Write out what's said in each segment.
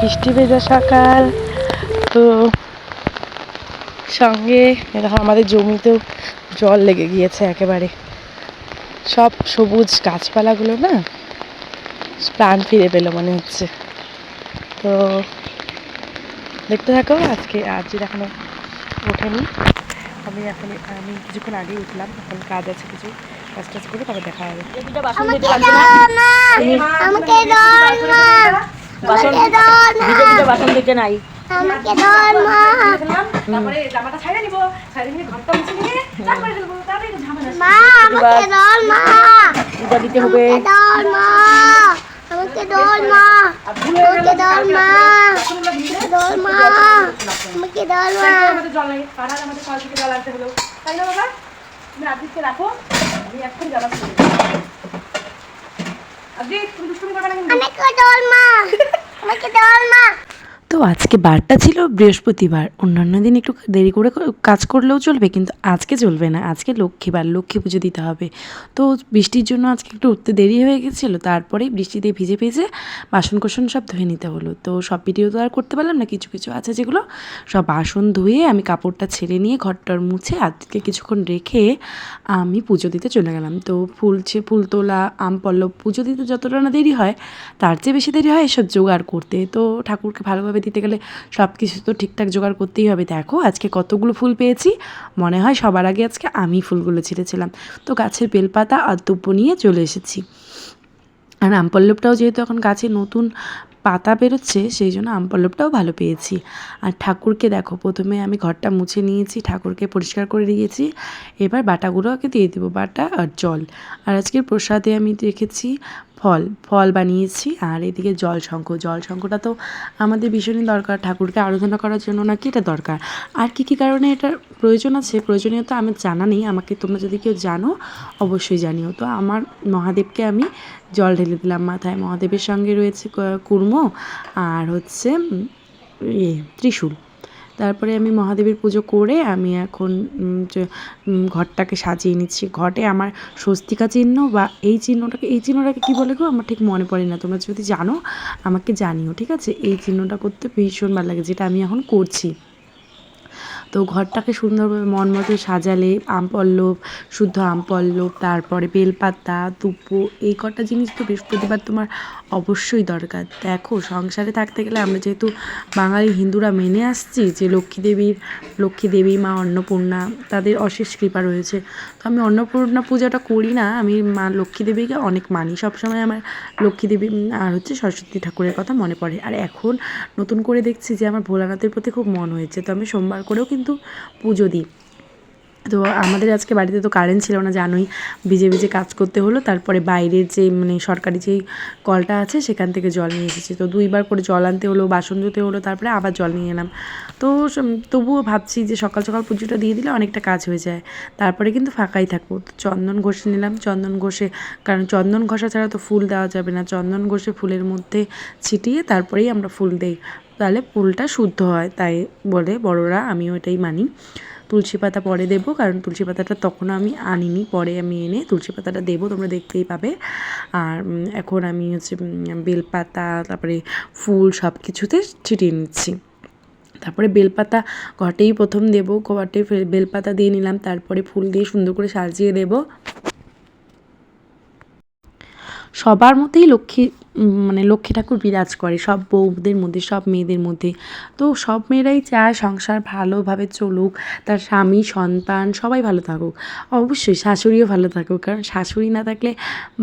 বৃষ্টি ভেজা সকাল, তো সঙ্গে এরকম আমাদের জমিতেও জল লেগে গিয়েছে একেবারে। সব সবুজ গাছপালাগুলো না প্রাণ ফিরে পেল মনে হচ্ছে। তো দেখতে থাকো, আজকে আজ এখনও ওঠেনি, আমি এখন, আমি কিছুক্ষণ আগেই উঠলাম, এখন কাজ আছে কিছু কাজ টাজ করে তবে দেখা হবে। বাসন ভিজে ভিজে বাসন দিতে নাই। আমাকে দাও না। তারপরে জামাটা ছাইড়ে নিব ছাইড়ে নিয়ে ঘরটা মুছে নিয়ে তারপরে ফেলব তারপরে ঝামেলা মা আমাকে দাও না। পূজা দিতে হবে। আমাকে দাও না। আমাকে দাও না। আমাকে দাও না। আমাকে দাও না। আমাকে দাও না। আমাদের জল নেই পাড়ার আমাদের কল থেকে জল আনতে হলো। তাই না বাবা? তুমি আদিতকে রাখো। আমি এখন যাবার আদিত তুমি দুষ্টুমি করবে না কিন্তু? আমাকে দাও না আমাকে দাও না তো আজকে বারটা ছিল, বৃহস্পতিবার। অন্যান্য দিন একটু দেরি করে কাজ করলেও চলবে, কিন্তু আজকে চলবে না। আজকে লক্ষ্মীবার লক্ষ্মী পুজো দিতে হবে। তো বৃষ্টির জন্য আজকে একটু উঠতে দেরি হয়ে গেছিল, তারপরেই বৃষ্টিতে ভিজে ভিজে বাসন কোসন সব ধুয়ে নিতে হলো। তো সব ভিডিও তো আর করতে পারলাম না, কিছু কিছু আছে যেগুলো সব বাসন ধুয়ে আমি কাপড়টা ছেড়ে নিয়ে ঘরটার মুছে আজকে কিছুক্ষণ রেখে আমি পুজো দিতে চলে গেলাম। তো ফুল ফুল তোলা, আম পল্লব, পুজো দিতে যতটা না দেরি হয়, তার চেয়ে বেশি দেরি হয় এসব জোগাড় করতে। তো ঠাকুরকে ভালোভাবে দিতে গেলে সব কিছু তো ঠিকঠাক জোগাড় করতেই হবে। দেখো, আজকে কতগুলো ফুল পেয়েছি। মনে হয় সবার আগে আজকে আমি ফুলগুলো ছিঁড়েছিলাম। তো গাছের বেলপাতা আর দুব্বো নিয়ে চলে এসেছি। আর আমপল্লবটাও যেহেতু এখন গাছে নতুন পাতা বেরোচ্ছে, সেই জন্য আমপল্লবটাও ভালো পেয়েছি। আর ঠাকুরকে দেখো, প্রথমে আমি ঘরটা মুছে নিয়েছি, ঠাকুরকে পরিষ্কার করে দিয়েছি। এবার বাটাগুলোকে দিয়ে দেবো, বাটা আর জল। আর আজকের প্রসাদে আমি রেখেছি ফল ফল বানিয়েছি আর এদিকে জল শঙ্খ। জল শঙ্খটা তো আমাদের ভীষণই দরকার। ঠাকুরকে আরাধনা করার জন্য নাকি এটা দরকার? আর কী কী কারণে এটার প্রয়োজন আছে? প্রয়োজনীয়তা আমার জানা নেই। আমাকে তোমরা যদি কেউ জানো, অবশ্যই জানিও। তো আমার মহাদেবকে আমি জল ঢেলে দিলাম মাথায়। মহাদেবের সঙ্গে রয়েছে কুর্ম আর হচ্ছে ইয়ে ত্রিশূল। তারপরে আমি মহাদেবের পুজো করে আমি এখন ঘরটাকে সাজিয়ে নিচ্ছি। ঘটে আমার স্বস্তিকা চিহ্ন বা এই চিহ্নটাকে এই চিহ্নটাকে কী বলে গো? আমার ঠিক মনে পড়ে না। তোমরা যদি জানো, আমাকে জানিও, ঠিক আছে? এই চিহ্নটা করতে ভীষণ ভালো লাগে, যেটা আমি এখন করছি। তো ঘরটাকে সুন্দরভাবে মন মতো সাজালে আম পল্লব শুদ্ধ আম পল্লব তারপরে বেলপাতা তুপো এই কটা জিনিস তো বৃহস্পতিবার তোমার অবশ্যই দরকার। দেখো, সংসারে থাকতে গেলে আমরা যেহেতু বাঙালি হিন্দুরা মেনে আসছি যে লক্ষ্মী দেবীর লক্ষ্মী দেবী মা অন্নপূর্ণা, তাদের অশেষ কৃপা রয়েছে। তো আমি অন্নপূর্ণা পূজাটা করি না, আমি মা লক্ষ্মী দেবীকে অনেক মানি। সবসময় আমার লক্ষ্মী দেবী আর হচ্ছে সরস্বতী ঠাকুরের কথা মনে পড়ে। আর এখন নতুন করে দেখছি যে আমার ভোলানাথের প্রতি খুব মন হয়েছে। তো আমি সোমবার করেও কিন্তু পুজো দিই। তো আমাদের আজকে বাড়িতে তো কারেন্ট ছিল না, জানোই। ভিজে ভিজে কাজ করতে হলো, তারপরে বাইরের যে মানে সরকারি যেই কলটা আছে, সেখান থেকে জল নিয়ে এসেছি। তো দুইবার করে জল আনতে হলো, বাসন ধুতে হলো, তারপরে আবার জল নিয়ে এলাম। তো তবুও ভাবছি যে সকাল সকাল পুজোটা দিয়ে দিলে অনেকটা কাজ হয়ে যায়। তারপরে কিন্তু ফাঁকাই থাকব। তো চন্দন ঘষে নিলাম, চন্দন ঘষে, কারণ চন্দন ঘষা ছাড়া তো ফুল দেওয়া যাবে না। চন্দন ঘষে ফুলের মধ্যে ছিটিয়ে তারপরেই আমরা ফুল দেই। তাহলে ফুলটা শুদ্ধ হয়, তাই বলে বড়রা আমিও এটাই মানি। তুলসী পাতা পরে দেবো, কারণ তুলসী পাতাটা তখনও আমি আনিনি, পরে আমি এনে তুলসী পাতাটা দেবো, তোমরা দেখতেই পাবে। আর এখন আমি হচ্ছে বেলপাতা, তারপরে ফুল সব কিছুতে ছিটিয়ে নিচ্ছি। তারপরে বেলপাতা ঘটেই প্রথম দেবো, ঘটে বেলপাতা দিয়ে নিলাম, তারপরে ফুল দিয়ে সুন্দর করে সাজিয়ে দেবো। সবার মতেই লক্ষ্মী মানে লক্ষ্মী ঠাকুর বিরাজ করে। সব বউদের মধ্যে, সব মেয়েদের মধ্যে। তো সব মেয়েরাই চায় সংসার ভালোভাবে চলুক, তার স্বামী, সন্তান সবাই ভালো থাকুক। অবশ্যই শাশুড়িও ভালো থাকুক, কারণ শাশুড়ি না থাকলে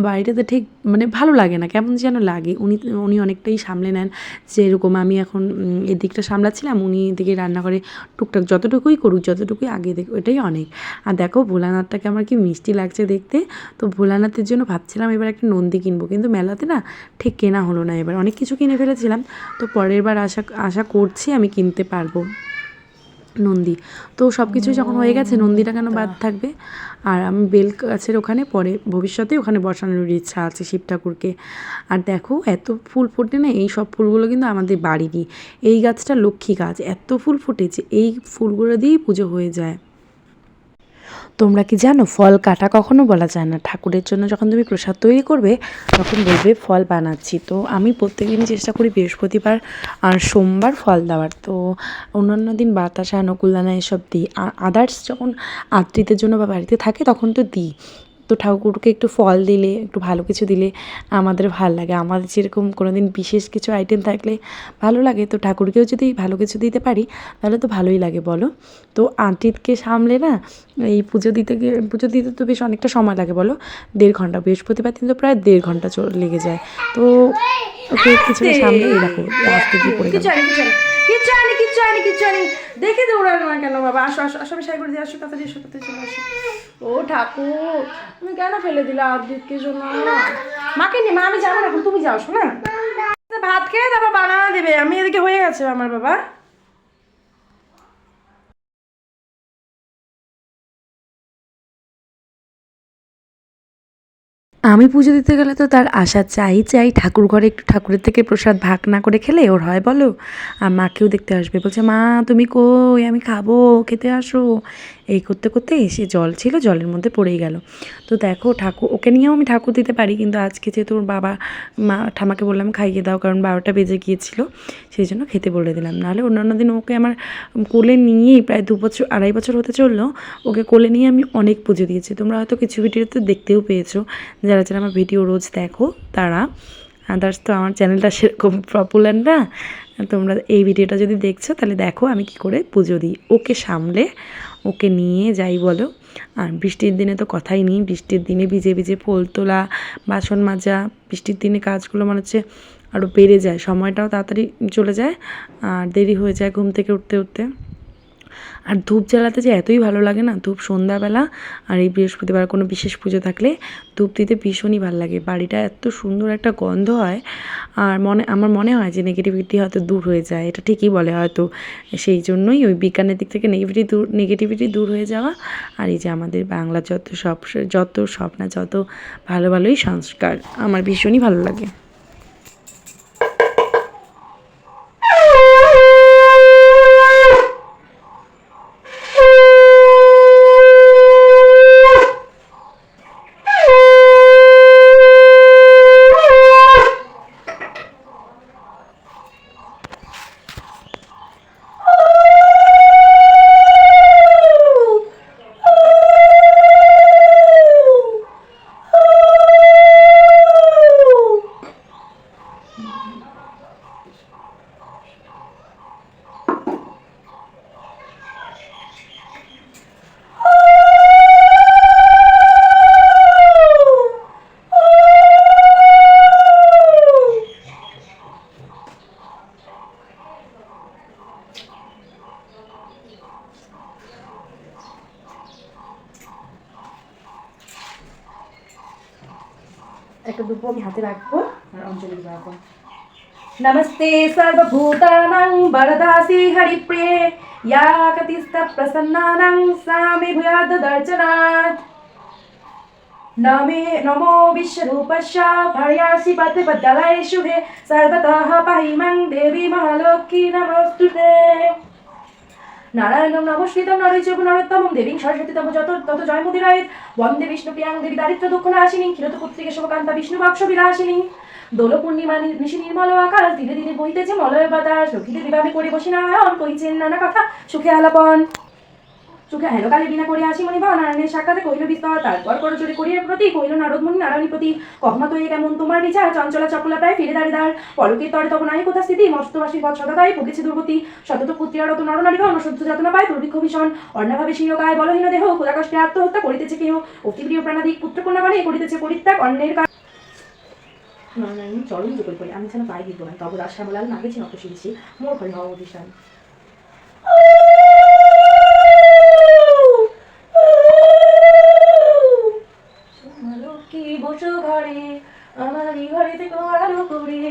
বাড়িটাতে ঠিক মানে ভালো লাগে না। কেমন যেন লাগে। উনি উনি অনেকটাই সামলে নেন যেরকম আমি এখন এদিকটা সামলাচ্ছিলাম, উনি এদিকে রান্না করে টুকটাক যতটুকুই করুক, যতটুকুই আগে দেখ ওটাই অনেক। আর দেখো ভোলানাথটাকে আমার কি মিষ্টি লাগছে দেখতে। তো ভোলানাথের জন্য ভাবছিলাম এবার একটা নন্দী কিনবো, কিন্তু মেলাতে না ঠিক কেনা হলো না এবার। অনেক কিছু কিনে ফেলেছিলাম তো পরের বার আশা আশা করছি আমি কিনতে পারব। নন্দী তো সব কিছুই যখন হয়ে গেছে নন্দীটা কেন বাদ থাকবে? আর আমি বেল গাছের ওখানে পরে ভবিষ্যতে ওখানে বসানোর ইচ্ছা আছে শিব ঠাকুরকে। আর দেখো এত ফুল ফোটে না এই সব ফুলগুলো কিন্তু আমাদের বাড়িরই। এই গাছটা লক্ষ্মী গাছ এত ফুল ফুটেছে এই ফুলগুলো দিয়েই পুজো হয়ে যায়। তোমরা কি জানো, ফল কাটা কখনো বলা যায় না। ঠাকুরের জন্য যখন তুমি প্রসাদ তৈরি করবে, তখন বলবে, ফল বানাচ্ছি। তো আমি প্রত্যেকদিনই চেষ্টা করি বৃহস্পতিবার আর সোমবার ফল দেওয়ার। তো অন্যান্য দিন বাতাসা, নকুলদানা এসব দিই। আর আদার্স যখন আত্মীয়দের জন্য বা বাড়িতে থাকে, তখন তো দিই। তো ঠাকুরকে একটু ফল দিলে একটু ভালো কিছু দিলে আমাদের ভালো লাগে। আমাদের যেরকম কোনো দিন বিশেষ কিছু আইটেম থাকলে ভালো লাগে তো ঠাকুরকেও যদি ভালো কিছু দিতে পারি তাহলে তো ভালোই লাগে বলো? তো আন্টিকে সামলে না এই পুজো দিতে গিয়ে পুজো দিতে তো বেশ অনেকটা সময় লাগে বলো? দেড় ঘণ্টা বৃহস্পতিবার দিন তো প্রায় দেড় ঘণ্টা চল- লেগে যায়। তো ওকে কিছুটা সামলে এই দেখো আস্তে দিয়ে পড়ে গেল। কিচ্ছু আনি দেখে দৌড়াল না কেন বাবা। আসো আসো আসো, আমি সাই করে দিয়ে আসো, তাড়াতাড়ি এসো, তাড়াতাড়ি চলে আসো। ও ঠাকুর, তুমি কেন ফেলে দিলে আদিতকে জন্য? মাকে নি মা, আমি যাব না তুমি যাও, শোনা? ভাত খেয়ে তারপর বানানা দেবে। আমি এদিকে হয়ে গেছে আমার বাবা। আমি পুজো দিতে গেলে তো তার আশা চাই চাই। ঠাকুর ঘরে একটু ঠাকুরের থেকে প্রসাদ ভাগ না করে খেলে ওর হয়, বলো? আর মাকেও দেখতে আসবে। বলছে, মা, তুমি কই? আমি খাব, খেতে আসো। এই করতে করতে এসে জল ছিল, জলের মধ্যে পড়েই গেল। তো দেখো ঠাকুর, ওকে নিয়েও আমি ঠাকুর দিতে পারি, কিন্তু আজকে যেহেতু ওর বাবা, মা ঠামাকে বললাম খাইয়ে দাও, কারণ বারোটা বেজে গিয়েছিল, সেই জন্য খেতে বলে দিলাম। নাহলে অন্যান্য দিন ওকে আমার কোলে নিয়েই প্রায় দু বছর, আড়াই বছর হতে চলল, ওকে কোলে নিয়ে আমি অনেক পুজো দিয়েছি। তোমরা হয়তো কিছু ভিডিওতে দেখতেও পেয়েছ, যারা যারা আমার ভিডিও রোজ দেখো, তারা আদার্স তো আমার চ্যানেলটা সেরকম পপুলার না তোমরা এই ভিডিওটা যদি দেখছ, তাহলে দেখো আমি কি করে পুজো দিই। ওকে সামলে, ওকে নিয়ে যাই বলো। আর বৃষ্টির দিনে তো কথাই নেই। বৃষ্টির দিনে ভিজে ভিজে ফুল তোলা, বাসন মাজা, বৃষ্টির দিনে কাজগুলো মনে হচ্ছে আরও বেড়ে যায়। সময়টাও তাড়াতাড়ি চলে যায়, আর দেরি হয়ে যায় ঘুম থেকে উঠতে উঠতে। আর ধূপ জ্বালাতে যে এতই ভালো লাগে না, ধূপ সন্ধ্যাবেলা আর এই বৃহস্পতিবার কোনো বিশেষ পুজো থাকলে ধূপ দিতে ভীষণই ভালো লাগে। বাড়িটা এত সুন্দর একটা গন্ধ হয় আর মনে, আমার মনে হয় যে নেগেটিভিটি হয়তো দূর হয়ে যায়, এটা ঠিকই বলে হয়তো। সেই জন্যই ওই বিজ্ঞানের দিক থেকে নেগেটিভিটি দূর নেগেটিভিটি দূর হয়ে যাওয়া আর এই যে আমাদের বাংলা যত সব যত সব না যত ভালো ভালোই সংস্কার, আমার ভীষণই ভালো লাগে। একটা দুটো আমি হাতে রাখব, আর অঞ্জলি রাখব নমস্তে সর্বভূতানাং বরদাসি হরিপ্রিয়ে ইয়া কতিস্থ প্রসন্নানাং সামে ভূয়াদ দর্শনাথ নমে, নমো বিশ্বরূপস্য ভার্যাসি পথে বদলায় শুভে, সর্বতः পাহিমং দেবী মহালক্ষ্মী নমস্তুতে। নারায়ণম নমস্কৃতম নরৈচব নরোত্তম দেবীং সরস্বতী তম যত তত জয়মুদিরায় বন্দে বিষ্ণু প্রিয়াং দেবী দারিদ্র দুঃখ নাশিনী ক্ষীরত পুত্রিকে শোভকান্তা বিষ্ণু বক্ষ বিলাসিনী। দোল পূর্ণিমা নিশি নির্মল আকাশ ধীরে ধীরে বইতেছে মলয় বাতাস। লক্ষ্মীতে দিবামে করে বসি নারায়ণ কইছেন নানা কথা সুখে আলাপন। সুখে হেলো কালে বিনা করিয়া আসি মনি বা নারায়ণের সাক্ষাতে কইল বিস্তর তারপর করো চুরি করিয়ার প্রতি কইল নারদ মুনি নারায়ণী প্রতি, কহমত হয়ে কেমন তোমার বিচার? চঞ্চলা চপলা প্রায় ফিরে দাঁড়িয়ে পলকের তরে তখন আই কোথা স্থিতি? মস্তবাসী পথ সদাতাই ভুগেছে দুর্গতি। শতত পুত্রিয়ারত নরনারীগণ অসহ্য যাতনা পায়, দুর্ভিক্ষ ভীষণ। অন্যভাবে শীর্ণকায় বলহীন দেহ ক্ষুদাকষ্টে আত্মহত্যা করিতেছে কেহ। অতিপ্রিয় প্রাণাদিক পুত্রকন্যা মানে করিতেছে পরিত্যাগ অন্যের কাজ যুগল করে, আমি যেন পাই দিব না তবে রাজ শ্যামলাল না গেছি নত শিরিষি মোর ঘরে হওয়া অধিষ্ঠান। কি বসো ঘরে? আমার ঘরে থেকে আলো করে